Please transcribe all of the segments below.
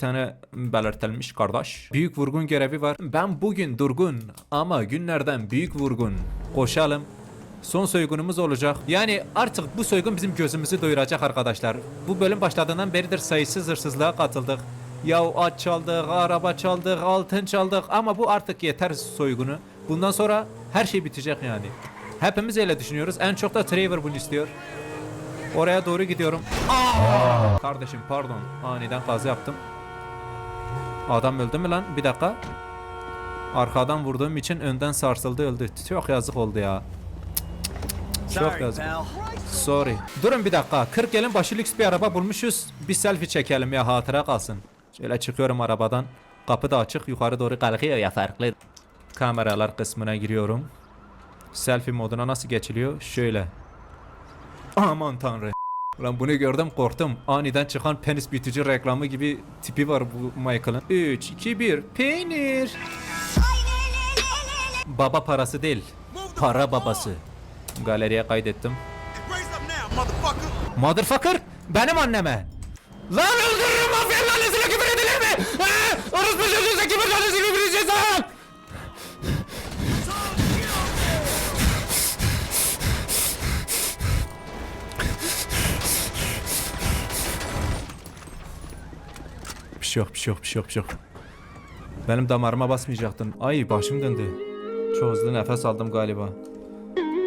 tane belirtilmiş kardeş. Büyük vurgun görevi var. Ben bugün durgun ama günlerden büyük vurgun. Koşalım. Son soygunumuz olacak. Yani artık bu soygun bizim gözümüzü doyuracak arkadaşlar. Bu bölüm başladığından beridir sayısız hırsızlığa katıldık. Ya at çaldık, araba çaldık, altın çaldık ama bu artık yeter soygunu. Bundan sonra her şey bitecek yani. Hepimiz öyle düşünüyoruz. En çok da Trevor bunu istiyor. Oraya doğru gidiyorum. Aa! Kardeşim pardon. Aniden kaza yaptım. Adam öldü mü lan? Bir dakika. Arkadan vurduğum için önden sarsıldı öldü. Çok yazık oldu ya. Çok yazık. Sorry. Durun bir dakika. 40 gelin başı lüks bir araba bulmuşuz. Bir selfie çekelim ya hatıra kalsın. Şöyle çıkıyorum arabadan. Kapı da açık. Yukarı doğru kalkıyor ya farklı. Kameralar kısmına giriyorum. Selfie moduna nasıl geçiliyor? Şöyle. Aman tanrı. Ulan bunu gördüm korktum. Aniden çıkan penis bitici reklamı gibi tipi var bu Michael'ın. 3, 2, 1. Peynir. Baba parası değil. Para babası. Galeriye kaydettim. Motherfucker. Benim anneme. Lan öldürürüm mafyanın annesine küfür edilir mi? Orospu çocuğuysa küfür tanesi küfür şey yok, bir şey şey şey. Benim damarıma basmayacaktın. Ay başım döndü. Çok hızlı nefes aldım galiba.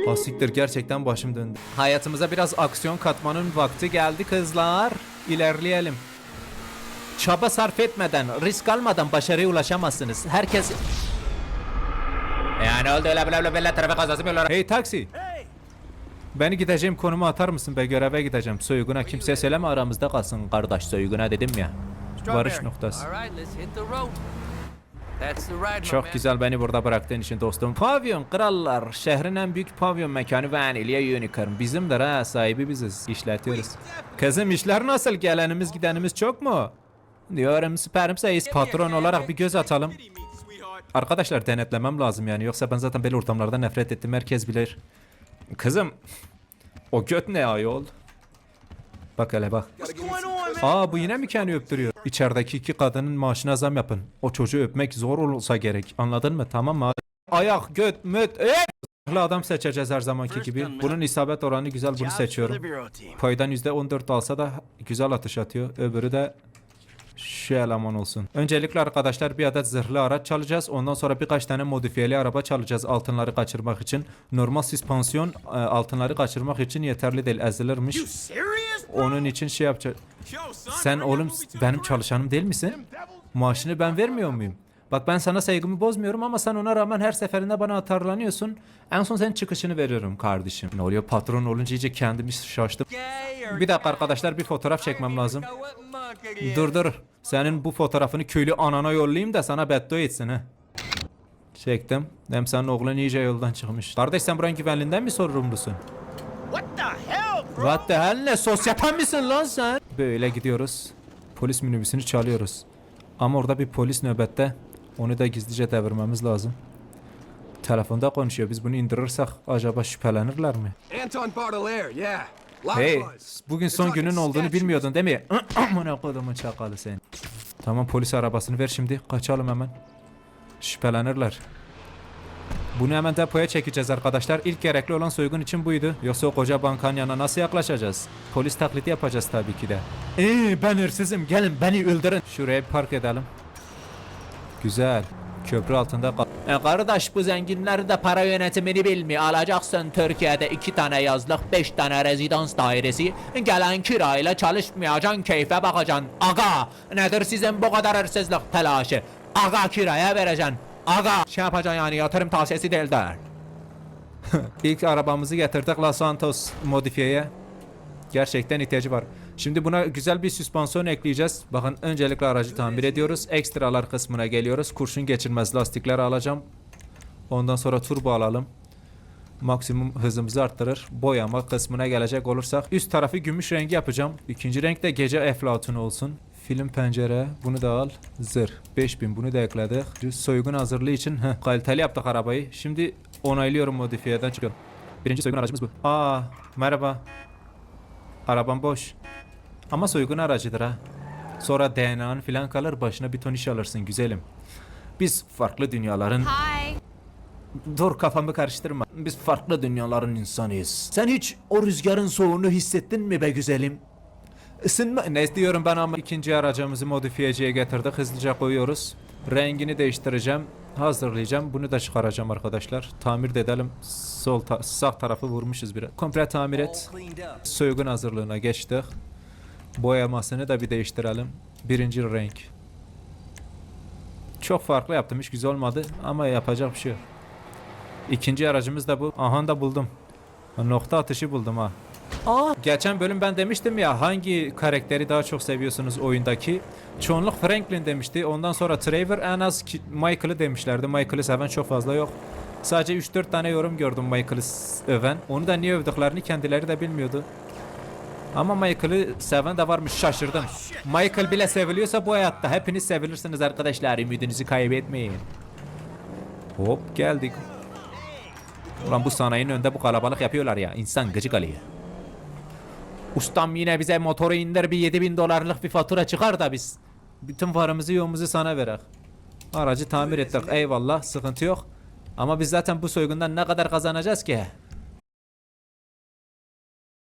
Asiktir gerçekten başım döndü. Hayatımıza biraz aksiyon katmanın vakti geldi kızlar. İlerleyelim. Çaba sarf etmeden, risk almadan başarıya ulaşamazsınız. Herkes... Yani oldu öyle böyle böyle böyle kazası. Hey taksi. Beni gideceğim konuma atar mısın be göreve gideceğim. Soyguna kimseye söyleme aramızda kalsın kardeş soyguna dedim ya. Varış noktası. Man. güzel beni burada bıraktığın için dostum. Pavyon krallar. Şehrin en büyük pavyon mekanı Vanilya Unicorn. Bizimdir ha sahibi biziz. İşletiyoruz. Kızım işler nasıl? Gelenimiz gidenimiz çok mu? Diyorum süperim sayıs. Patron olarak bir göz atalım. Arkadaşlar denetlemem lazım yani. Yoksa ben zaten böyle ortamlarda nefret ettim. Herkes bilir. Kızım. O göt ne ayol? Bak hele bak. Aa bu yine mi kendi öptürüyor? İçerideki iki kadının maaşına zam yapın. O çocuğu öpmek zor olsa gerek. Anladın mı? Tamam mı? Ayak, göt, möt, ee! adam seçeceğiz her zamanki gibi. Bunun isabet oranı güzel bunu seçiyorum. Paydan %14 alsa da güzel atış atıyor. Öbürü de şu eleman olsun. Öncelikle arkadaşlar bir adet zırhlı araç çalacağız. Ondan sonra birkaç tane modifiyeli araba çalacağız altınları kaçırmak için. Normal süspansiyon e, altınları kaçırmak için yeterli değil ezilirmiş. Onun için şey yapacak. Sen oğlum benim çalışanım değil misin? Maaşını ben vermiyor muyum? Bak ben sana saygımı bozmuyorum ama sen ona rağmen her seferinde bana atarlanıyorsun. En son senin çıkışını veriyorum kardeşim. Ne oluyor patron olunca iyice kendimi şaştım. Bir dakika arkadaşlar bir fotoğraf çekmem lazım. Dur dur. Senin bu fotoğrafını köylü anana yollayayım da sana beddua etsin ha. Çektim. Hem senin oğlun iyice yoldan çıkmış. Kardeş sen buranın güvenliğinden mi sorumlusun? What the hell, bro? What the hell ne sosyete misin lan sen? Böyle gidiyoruz. Polis minibüsünü çalıyoruz. Ama orada bir polis nöbette. Onu da gizlice devirmemiz lazım. Telefonda konuşuyor. Biz bunu indirirsek acaba şüphelenirler mi? Anton Baudelaire, yeah. Hey, bugün son günün olduğunu bilmiyordun değil mi? Amına kodumun çakalı sen. Tamam polis arabasını ver şimdi. Kaçalım hemen. Şüphelenirler. Bunu hemen depoya çekeceğiz arkadaşlar. İlk gerekli olan soygun için buydu. Yoksa o koca bankanın yanına nasıl yaklaşacağız? Polis taklidi yapacağız tabii ki de. Eee ben hırsızım gelin beni öldürün. Şuraya bir park edelim. Güzel. Köprü altında kal. E kardeş bu zenginler de para yönetimini bilmiyor. Alacaksın Türkiye'de iki tane yazlık, beş tane rezidans dairesi. Gelen kirayla çalışmayacaksın, keyfe bakacaksın. Aga nedir sizin bu kadar hırsızlık telaşı? Aga kiraya vereceksin. Aga şey yapacaksın yani yatırım tavsiyesi değil der. İlk arabamızı getirdik Los Santos modifiyeye. Gerçekten ihtiyacı var. Şimdi buna güzel bir süspansiyon ekleyeceğiz. Bakın öncelikle aracı tamir ediyoruz. Ekstralar kısmına geliyoruz. Kurşun geçirmez lastikler alacağım. Ondan sonra turbo alalım. Maksimum hızımızı arttırır. Boyama kısmına gelecek olursak üst tarafı gümüş rengi yapacağım. İkinci renk de gece eflatun olsun. Film pencere bunu da al. Zırh 5000 bunu da ekledik. Soygun hazırlığı için heh, kaliteli yaptık arabayı. Şimdi onaylıyorum modifiyeden çıkıyorum. Birinci soygun aracımız bu. Aa merhaba. Arabam boş. Ama soygun aracıdır ha. Sonra DNA'nın filan kalır başına bir ton iş alırsın güzelim. Biz farklı dünyaların... Hi. Dur kafamı karıştırma. Biz farklı dünyaların insanıyız. Sen hiç o rüzgarın soğuğunu hissettin mi be güzelim? Isınma... Ne diyorum ben ama ikinci aracımızı modifiyeciye getirdik. Hızlıca koyuyoruz. Rengini değiştireceğim. Hazırlayacağım. Bunu da çıkaracağım arkadaşlar. Tamir de edelim. Sol ta- sağ tarafı vurmuşuz biraz. Komple tamir et. Soygun hazırlığına geçtik. Boyamasını da bir değiştirelim. Birinci renk. Çok farklı yaptım. Hiç güzel olmadı. Ama yapacak bir şey yok. İkinci aracımız da bu. Aha da buldum. Nokta atışı buldum ha. Aa. Geçen bölüm ben demiştim ya hangi karakteri daha çok seviyorsunuz oyundaki? Çoğunluk Franklin demişti. Ondan sonra Trevor en az Michael'ı demişlerdi. Michael'ı seven çok fazla yok. Sadece 3-4 tane yorum gördüm Michael'ı öven. Onu da niye övdüklerini kendileri de bilmiyordu. Ama Michael'ı seven de varmış şaşırdım. Michael bile seviliyorsa bu hayatta hepiniz sevilirsiniz arkadaşlar. Ümidinizi kaybetmeyin. Hop geldik. Ulan bu sanayinin önünde bu kalabalık yapıyorlar ya. İnsan gıcık alıyor. Ustam yine bize motoru indir bir 7000 dolarlık bir fatura çıkar da biz bütün paramızı yoğumuzu sana verek. Aracı tamir ettik eyvallah sıkıntı yok. Ama biz zaten bu soygundan ne kadar kazanacağız ki?